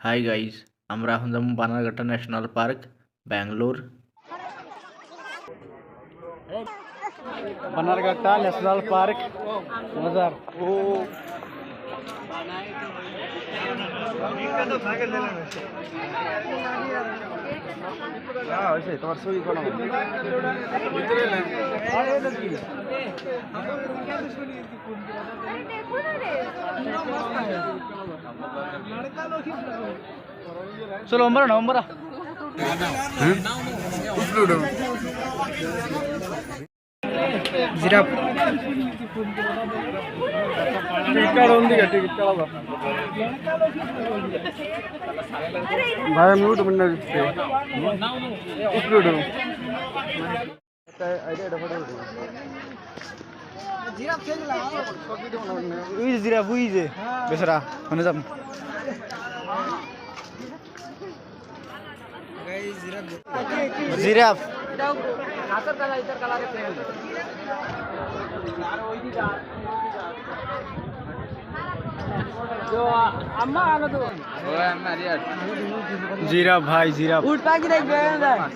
Hi guys আমরা এখন যাবো Bannerghatta national park Bangalore Bannerghatta national park মজার ও তোমার ছবি কোনো চলো ಚಲೋ ಒಂಬರ ಒಂಬರ ಜಿರಾಫ್ ಭಾಯ ಮ್ಯೂಟ್ ಮುನ್ನಡೆ ಉಪ್ಲೂಡು ಐಡಿಯಾ উইজ জিরাফ উইজে হ্যাঁ। বেচারা শুনে যাব জিরাফ। জিরাফ ভাই জিরাফ। উঠ পাখি দেখবে হ্যাঁ,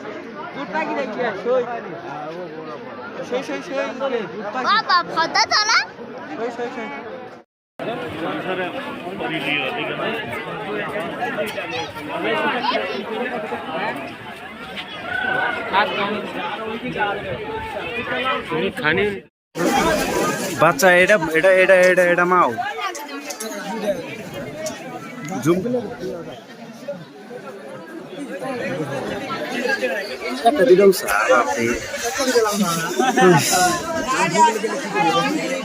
উঠ পাখি দেখবে সই সই সই। বাবা ফদা চলা সই সই সই। বাচ্চা এটা এটা এটা এটা এটা মাও। জুম। একটা দিলাম আপনি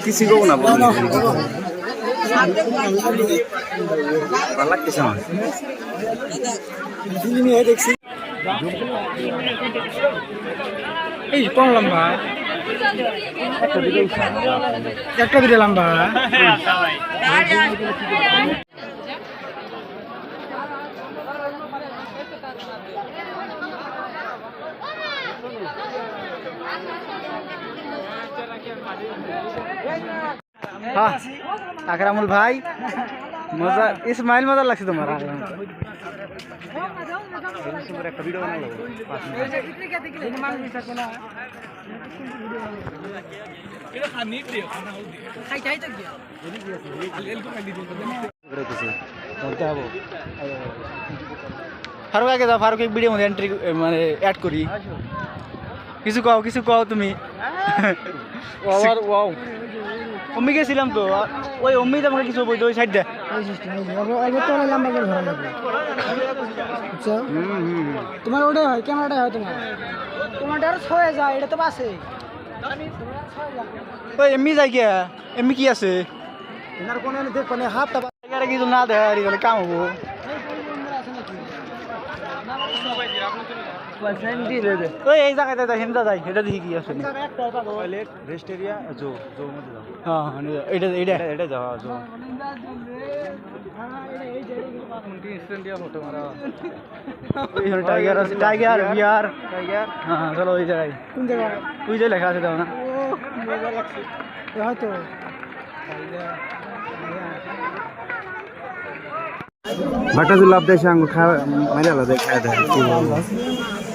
কিছু কব না বলুন ভালো লাগতেছে আমার দেখছি এই কোন লম্বা একটা দিলে লম্বা হ্যাঁ আকরামুল ভাই, মজা, ইসমাইল মজা লাগছে তোমার ফারুক, আগে দাও ফারুক ভিডিও মধ্যে এন্ট্রি মানে অ্যাড করি। কিছু কও কিছু কও তুমি। ওয়াও ওয়াও অম্মি গেছিলাম তো। ওই অম্মি আমাকে কিছু বলতো ওই সাইড দে। তোমার ওটাই হয় ক্যামেরাটাই হয় তোমার। তোমারটা আরও ছয়ে যায় এটা তো বাসে। ওই এমনি যাই কে এমনি কি আছে? মানে হাতটা আরে কিছু না দেয় আর এগুলো কাম হব। ওই এই জায়গায় দাদা হেমদা যাই এটা দেখি কি আছে টয়লেট রেস্ট এরিয়া জো জো মধ্যে যাও হ্যাঁ হ্যাঁ এটা এটা এটা যাও জো টাইগার আছে টাইগার বিয়ার টাইগার হ্যাঁ হ্যাঁ চলো ওই জায়গায় কোন জায়গায় ওই যে লেখা আছে দাও না ও মজা লাগছে এ হয়তো বাটা যদি লাভ দেয় আঙ্গুর খাওয়া মাইলে আলাদা খাওয়া দেয় কি বলব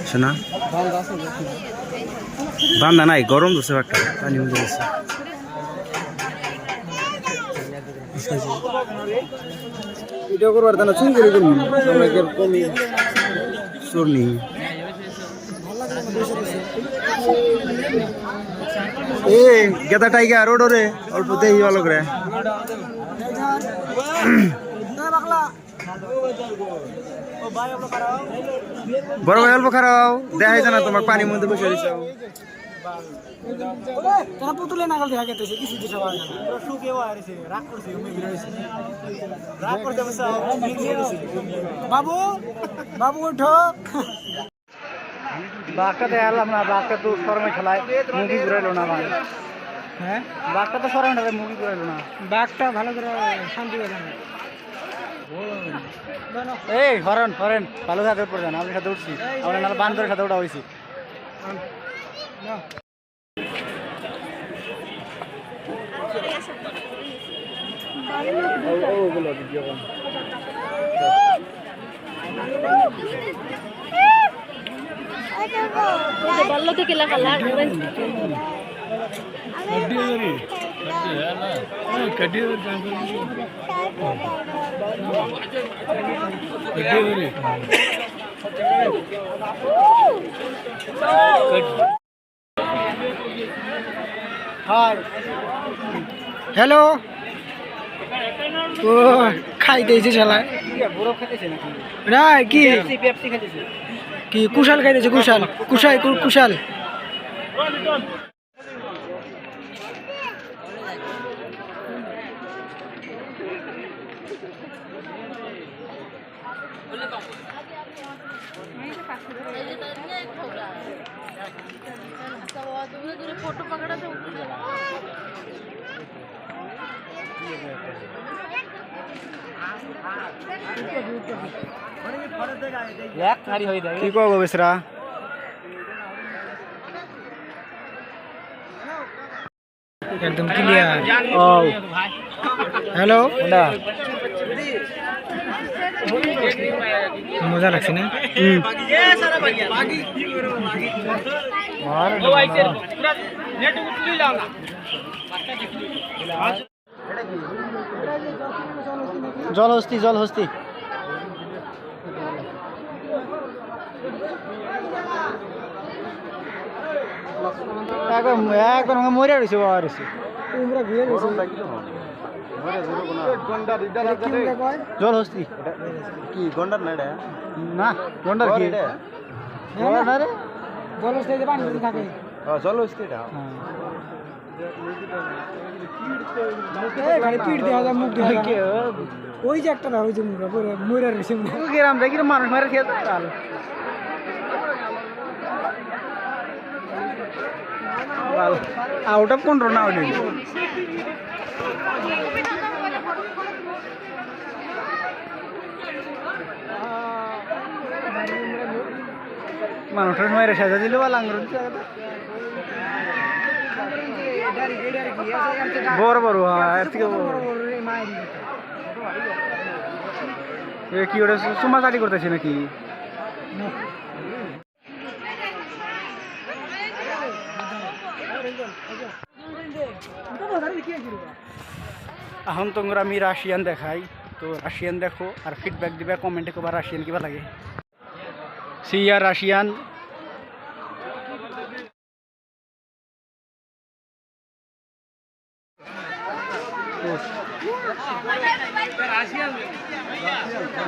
শোনা? বান্দা নাই গরম ধরছে একটা। পানি মধ্যে গেছে। ভিডিও করবার তা না চুন করে করবি সবাইকে কমি। চোর নেই। এ গেদা টাইগার ওডরে অল্প দেই ভালো করে বড় ভাই অল্প খারাপ দেখাই না তোমার পানির মধ্যে বসে রয়েছে। তারা পুতুলে নাগাল দেখা গেছে কিছু দিশা পাওয়া যায় না শুকেও আরেছে রাগ করছে উমি ঘুরে রাগ করতে বসে বাবু বাবু ওঠো। বাঘটা দেখালাম না বাঘটা তো শরমে খেলায় মুখি ঘুরাইলো না ভাই। হ্যাঁ? বাঘটা তো শরমে খেলায় মুখি ঘুরাইলো না। বাঘটা ভালো করে শান্তি এই হরেন হরেন ভালো সাথে উঠবো না আমি সাথে উঠছি আমরা নাহলে বান্দরের সাথে ওটা হয়েছি బల్లో దిగి కడ్డీ হ্যালো ও খাইতেছে শালায় না কি? কি কুশাল খাইতেছে কুশাল। কুশাই কুশাল। এক নারী হয়ে যায় কি কব বেসরা একদম ক্লিয়ার ও হ্যালো মজা লাগছে না? জল হস্তি জল হস্তি একবার একবার আমাকে মরে রয়েছে বাবা রয়েছে জল হস্তি কি? গন্ডার না এটা না গন্ডার কি গন্ডার জল স্টেজে পানি থাকে। চলো এটা এই গাড়ি পিট দেওয়া যায়, মুখ যায়। ওই ওই যে মুখা পুরো মরে রয়েছে গ্রাম দেখি মানুষ মারে খেয়ে যায় আউট অফ কন্ট্রোল না ওটা মানুষের মেরে সাজা দিলে বা লাঙ্গর বড় বড় হ্যাঁ এর থেকে বড় এ কি ওটা সুমা চাটি করতেছে নাকি এখন তোমরা আমি রাশিয়ান দেখাই তো রাশিয়ান দেখো আর ফিডব্যাক দিবে কমেন্টে কবা রাশিয়ান কিবা লাগে সি আর রাশিয়ান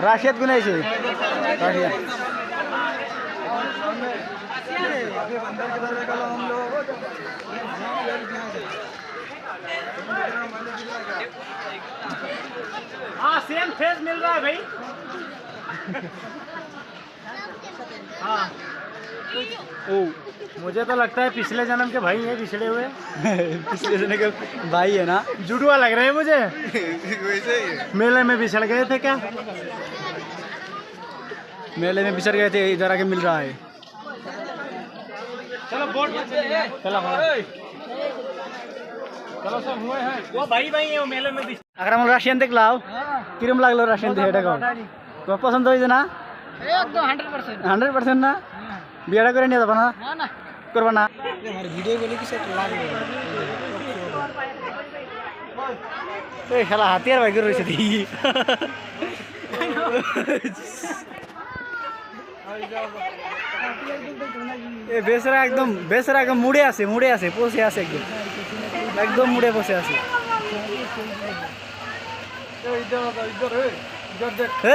राशियत गुना से राशियत. हाँ सेम फेस मिल रहा है भाई. हाँ. ओ मुझे तो लगता है पिछले जन्म के भाई है पिछड़े हुए। पिछले जन्म के भाई है ना? जुड़वा लग रहे हैं मुझे। वैसे ही है। मेले में बिछड़ गए थे क्या? मेले में बिछड़ गए थे इधर आके मिल रहा है। चलो बोट चलो हाँ। चलो सब हुए हैं। वो भाई भाई है वो मेले में भी अगर हम राशियन देख लाओ हाँ। किरम लागलो राशियन तो देख देखो तो पसंद हो ना? एकदम 100% 100% ना? বিয়েটা করে নিয়ে যাব না না না করবা না ভিডিও বলে কিছু একটা লাগে এই খেলা হাতিয়ার বাইকে রয়েছে দেখি এ বেসরা একদম বেসরা একদম মুড়ে আছে মুড়ে আছে বসে আছে একদম একদম মুড়ে বসে আছে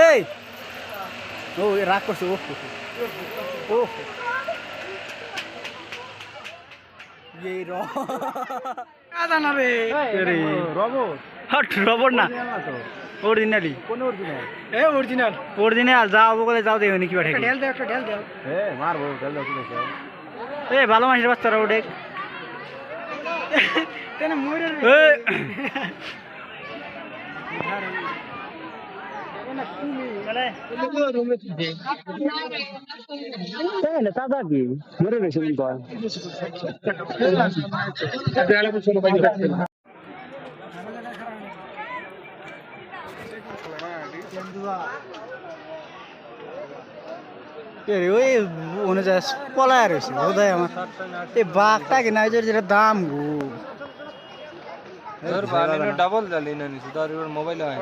এই ও রাগ করছে ও ও এই র জানা রে রে রবট হট রবট না। অরিজিনালি কোন অরিজিনাল? এ অরিজিনাল। অরিজিনাল যাও বলে যাও দেবে নাকি পাঠে ঢেল দে একটা ঢেল দে এ মারবো চল দাও ঠিক এ ভালো মানুষের বাচ্চারা তেনে মরে এ। কি ওনে পলায় রয়েছে বোধহয় আমার। এই বাঘটা কিনা যেটা দাম গো। ডাবল জালি না। নিছি তার মোবাইল হয়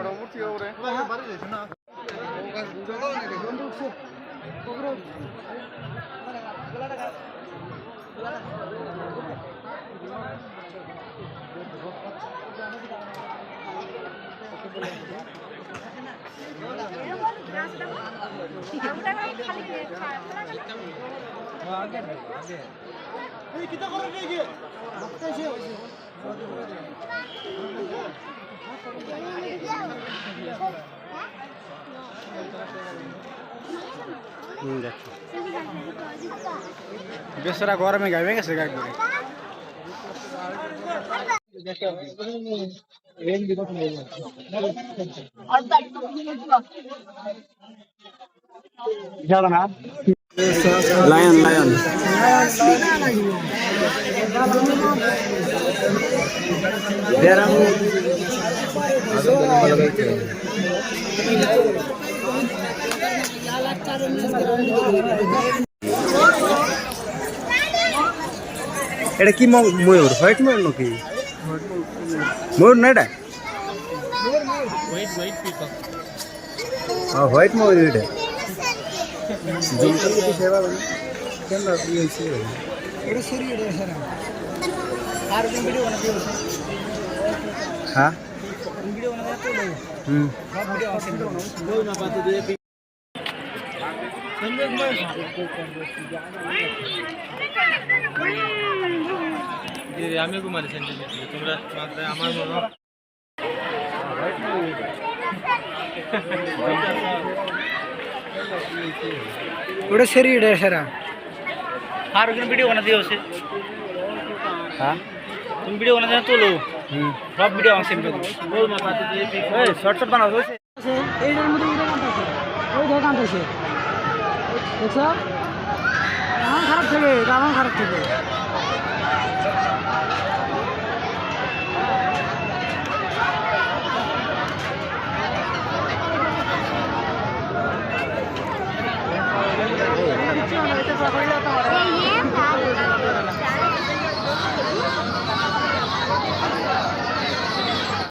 বেচারা গরমে গাইবে গেছে গাই করে লায়ন লায়ন এটা কি ময়ূর? হোয়াইট ময়ূর নাকি? ময়ূর না এটা? হ্যাঁ হোয়াইট ময়ূর এটা। জুম করতে কি সেবা কেন হ্যাঁ? হুম আমি কুমারী সেন্টিমেন্ট তোমরা আমার মনে ওটা সেরি এটা সেরা। আর ওখানে ভিডিও বানা দিও সে হ্যাঁ? তুমি ভিডিও বানা দেনা তোলো সব ভিডিও আমার সেন্ড করে এই শর্ট শর্ট বানাও এইটার মধ্যে উড়ে কানতেছে ওই ধরে কানতেছে দেখছ আমার খারাপ থেকে আমার খারাপ থেকে